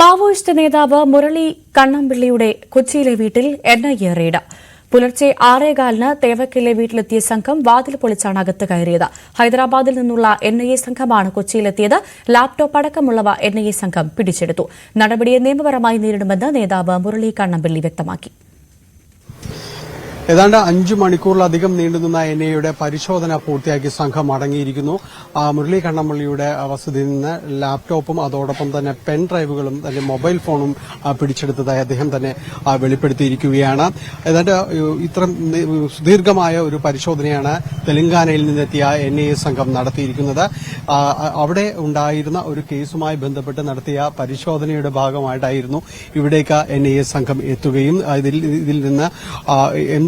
Maoist നേതാവ് മുരളി കണ്ണമ്പിള്ളിയുടെ കൊച്ചിയിലെ വീട്ടിൽ എൻ ഐ എ റെയ്ഡ്. പുലർച്ചെ ആറേകാലിന് തേവക്കിലെ വീട്ടിലെത്തിയ സംഘം വാതിൽ പൊളിച്ചാണ് അകത്ത് കയറിയത്. ഹൈദരാബാദിൽ നിന്നുള്ള എൻഐഎ സംഘമാണ് കൊച്ചിയിലെത്തിയത്. ലാപ്ടോപ്പ് അടക്കമുള്ളവ എൻഐഎ സംഘം പിടിച്ചെടുത്തു. നടപടിയെ നിയമപരമായി നേരിടുമെന്ന് നേതാവ് മുരളി കണ്ണമ്പിള്ളി വ്യക്തമാക്കി. ഏതാണ്ട് അഞ്ചു മണിക്കൂറിലധികം നീണ്ടുനിന്ന എൻ ഐയുടെ പരിശോധന പൂർത്തിയാക്കി സംഘം അടങ്ങിയിരിക്കുന്നു. മുരളി കണ്ണമള്ളിയുടെ വസതിയിൽ നിന്ന് ലാപ്ടോപ്പും അതോടൊപ്പം തന്നെ പെൻ ഡ്രൈവുകളും തന്നെ മൊബൈൽ ഫോണും പിടിച്ചെടുത്തതായി അദ്ദേഹം തന്നെ വെളിപ്പെടുത്തിയിരിക്കുകയാണ്. ഏതാണ്ട് ഇത്ര സുദീർഘമായ ഒരു പരിശോധനയാണ് തെലങ്കാനയിൽ നിന്നെത്തിയ എൻ ഐ സംഘം നടത്തിയിരിക്കുന്നത്. അവിടെ ഉണ്ടായിരുന്ന ഒരു കേസുമായി ബന്ധപ്പെട്ട് നടത്തിയ പരിശോധനയുടെ ഭാഗമായിട്ടായിരുന്നു ഇവിടേക്ക് എൻ ഐ സംഘം എത്തുകയും ഇതിൽ നിന്ന്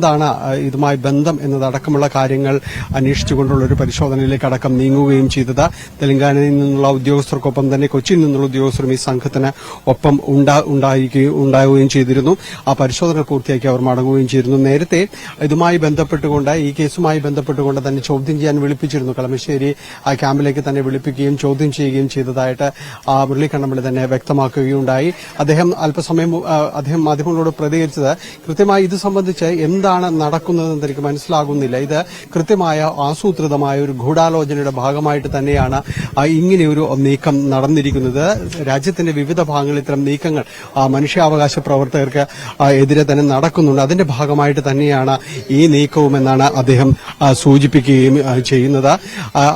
എന്താണ് ഇതുമായി ബന്ധം എന്നതടക്കമുള്ള കാര്യങ്ങൾ അന്വേഷിച്ചുകൊണ്ടുള്ള ഒരു പരിശോധനയിലേക്ക് അടക്കം നീങ്ങുകയും ചെയ്തത്. തെലങ്കാനയിൽ നിന്നുള്ള ഉദ്യോഗസ്ഥർക്കൊപ്പം തന്നെ കൊച്ചിയിൽ നിന്നുള്ള ഉദ്യോഗസ്ഥരും ഈ സംഘത്തിന് ഒപ്പം ഉണ്ടാവുകയും ചെയ്തിരുന്നു. ആ പരിശോധന പൂർത്തിയാക്കി അവർ മടങ്ങുകയും ചെയ്തിരുന്നു. നേരത്തെ ഇതുമായി ബന്ധപ്പെട്ടുകൊണ്ട് ഈ കേസുമായി ബന്ധപ്പെട്ടുകൊണ്ട് തന്നെ ചോദ്യം ചെയ്യാൻ വിളിപ്പിച്ചിരുന്നു. കളമശ്ശേരി ആ ക്യാമ്പിലേക്ക് തന്നെ വിളിപ്പിക്കുകയും ചോദ്യം ചെയ്യുകയും ചെയ്തതായിട്ട് ആ മുരളി കണ്ണമ്പള്ളി തന്നെ വ്യക്തമാക്കുകയുണ്ടായി. അദ്ദേഹം അല്പസമയം അദ്ദേഹം മാധ്യമങ്ങളോട് പ്രതികരിച്ചത് കൃത്യമായി ഇത് സംബന്ധിച്ച് എന്താണ് നടക്കുന്നതെന്ന് എനിക്ക് മനസ്സിലാകുന്നില്ല. ഇത് കൃത്യമായ ആസൂത്രിതമായ ഒരു ഗൂഢാലോചനയുടെ ഭാഗമായിട്ട് തന്നെയാണ് ഇങ്ങനെയൊരു നീക്കം നടന്നിരിക്കുന്നത്. രാജ്യത്തിന്റെ വിവിധ ഭാഗങ്ങളിൽ ഇത്തരം നീക്കങ്ങൾ മനുഷ്യാവകാശ പ്രവർത്തകർക്ക് എതിരെ തന്നെ നടക്കുന്നുണ്ട്. അതിന്റെ ഭാഗമായിട്ട് തന്നെയാണ് ഈ നീക്കവുമെന്നാണ് അദ്ദേഹം സൂചിപ്പിക്കുകയും ചെയ്യുന്നത്.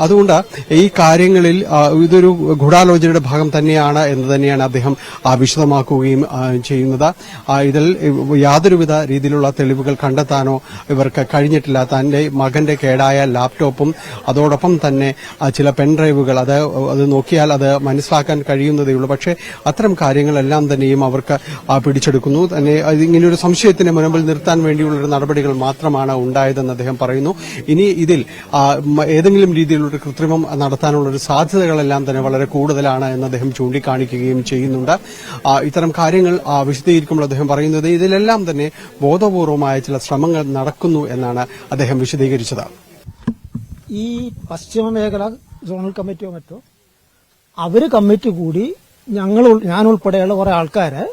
അതുകൊണ്ട് ഈ കാര്യങ്ങളിൽ ഇതൊരു ഗൂഢാലോചനയുടെ ഭാഗം തന്നെയാണ് എന്ന് തന്നെയാണ് അദ്ദേഹം വിശദമാക്കുകയും ചെയ്യുന്നത്. ഇതിൽ യാതൊരുവിധ രീതിയിലുള്ള തെളിവുകൾ കണ്ടെത്താനോ ഇവർക്ക് കഴിഞ്ഞിട്ടില്ല തന്റെ മകന്റെ കേടായ ലാപ്ടോപ്പും അതോടൊപ്പം തന്നെ ചില പെൻഡ്രൈവുകൾ അത് അത് നോക്കിയാൽ അത് മനസ്സിലാക്കാൻ കഴിയുന്നതേ ഉള്ളൂ. പക്ഷേ അത്തരം കാര്യങ്ങളെല്ലാം തന്നെയും അവർക്ക് പിടിച്ചെടുക്കുന്നു. തന്നെ ഇങ്ങനെയൊരു സംശയത്തിന് മുൻപിൽ നിർത്താൻ വേണ്ടിയുള്ള നടപടികൾ മാത്രമാണ് ഉണ്ടായതെന്ന് അദ്ദേഹം പറയുന്നു. ഇനി ഇതിൽ ഏതെങ്കിലും രീതിയിലുള്ള കൃത്രിമം നടത്താനുള്ള ഒരു സാധ്യതകളെല്ലാം തന്നെ വളരെ കൂടുതലാണ് എന്ന് അദ്ദേഹം ചൂണ്ടിക്കാണിക്കുകയും ചെയ്യുന്നുണ്ട്. ഇത്തരം കാര്യങ്ങൾ വിശദീകരിക്കുമ്പോൾ അദ്ദേഹം പറയുന്നത് ഇതിലെല്ലാം തന്നെ ബോധപൂർവമായ ചില ശ്രമങ്ങൾ നടക്കുന്നു എന്നാണ് അദ്ദേഹം വിശദീകരിച്ചത്. ഈ പശ്ചിമ മേഖല സോണൽ കമ്മിറ്റിയോ മറ്റോ അവർ കമ്മിറ്റി കൂടി ഞങ്ങൾ ഞാൻ ഉൾപ്പെടെയുള്ള കുറെ ആൾക്കാരെ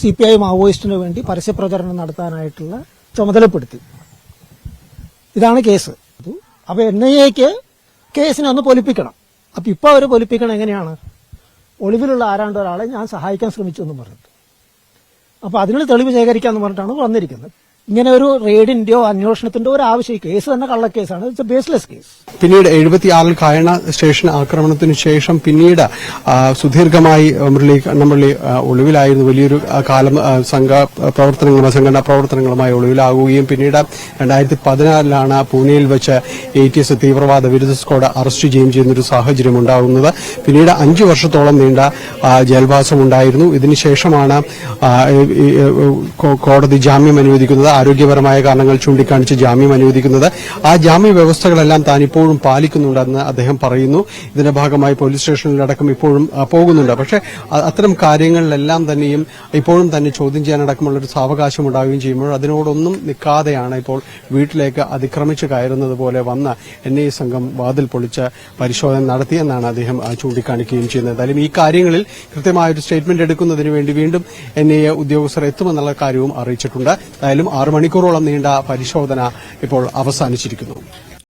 സി പി ഐ മാവോയിസ്റ്റിന് വേണ്ടി പരസ്യപ്രചരണം നടത്താനായിട്ടുള്ള ചുമതലപ്പെടുത്തി. ഇതാണ് കേസ്. അപ്പൊ എൻ ഐ എക്ക് കേസിനെ ഒന്ന് പൊലിപ്പിക്കണം. അപ്പൊ ഇപ്പൊ അവർ പൊലിപ്പിക്കണം എങ്ങനെയാണ്? ഒളിവിലുള്ള ആരാണ്ട് ഒരാളെ ഞാൻ സഹായിക്കാൻ ശ്രമിച്ചു എന്ന് പറഞ്ഞിട്ട്. അപ്പൊ അതിനുള്ള തെളിവ് ശേഖരിക്കാന്ന് പറഞ്ഞിട്ടാണ് വന്നിരിക്കുന്നത്. ഇങ്ങനെ ഒരു റെയ്ഡിന്റെയോ അന്വേഷണത്തിന്റെ ഒരു ആവശ്യം കേസ് തന്നെ കള്ളക്കേസാണ്. ഇറ്റ്സ് എ ബേസ്ലെസ് കേസ് പിന്നീട് എഴുപത്തിയാറിൽ കായണ സ്റ്റേഷൻ ആക്രമണത്തിന് ശേഷം പിന്നീട് സുദീർഘമായി മുരളി കണ്ണമ്പള്ളി ഒളിവിലായിരുന്നു. വലിയൊരു കാലം സംഘ പ്രവർത്തനങ്ങളും സംഘടനാ പ്രവർത്തനങ്ങളുമായി ഒളിവിലാകുകയും പിന്നീട് രണ്ടായിരത്തി പതിനാലിലാണ് പൂനെയിൽ വെച്ച് എ ടി എസ് തീവ്രവാദ വിരുദ്ധ സ്ക്വാഡ് അറസ്റ്റ് ചെയ്യുകയും ചെയ്യുന്നൊരു സാഹചര്യം ഉണ്ടാകുന്നത്. പിന്നീട് അഞ്ചു വർഷത്തോളം നീണ്ട ജയൽവാസം ഉണ്ടായിരുന്നു. ഇതിനുശേഷമാണ് കോടതി ജാമ്യം അനുവദിക്കുന്നത്. ആരോഗ്യപരമായ കാരണങ്ങൾ ചൂണ്ടിക്കാണിച്ച് ജാമ്യം അനുവദിക്കുന്നത്. ആ ജാമ്യ വ്യവസ്ഥകളെല്ലാം താൻ ഇപ്പോഴും പാലിക്കുന്നുണ്ടെന്ന് അദ്ദേഹം പറയുന്നു. ഇതിന്റെ ഭാഗമായി പോലീസ് സ്റ്റേഷനിലടക്കം ഇപ്പോഴും പോകുന്നുണ്ട്. പക്ഷേ അത്തരം കാര്യങ്ങളിലെല്ലാം തന്നെയും ഇപ്പോഴും തന്നെ ചോദ്യം ചെയ്യാനടക്കമുള്ള ഒരു സാവകാശം ഉണ്ടാവുകയും ചെയ്യുമ്പോൾ അതിനോടൊന്നും നിൽക്കാതെയാണ് ഇപ്പോൾ വീട്ടിലേക്ക് അതിക്രമിച്ച് കയറുന്നത് പോലെ വന്ന എൻ ഐ സംഘം വാതിൽ പൊളിച്ച് പരിശോധന നടത്തിയെന്നാണ് അദ്ദേഹം ചൂണ്ടിക്കാണിക്കുകയും ചെയ്യുന്നത്. എന്തായാലും ഈ കാര്യങ്ങളിൽ കൃത്യമായ ഒരു സ്റ്റേറ്റ്മെന്റ് എടുക്കുന്നതിന് വേണ്ടി വീണ്ടും എൻ ഐ എ ഉദ്യോഗസ്ഥർ എത്തുമെന്നുള്ള കാര്യവും അറിയിച്ചിട്ടുണ്ട്. എന്തായാലും ആറ് മണിക്കൂറോളം നീണ്ട പരിശോധന ഇപ്പോൾ അവസാനിച്ചിരിക്കുന്നു.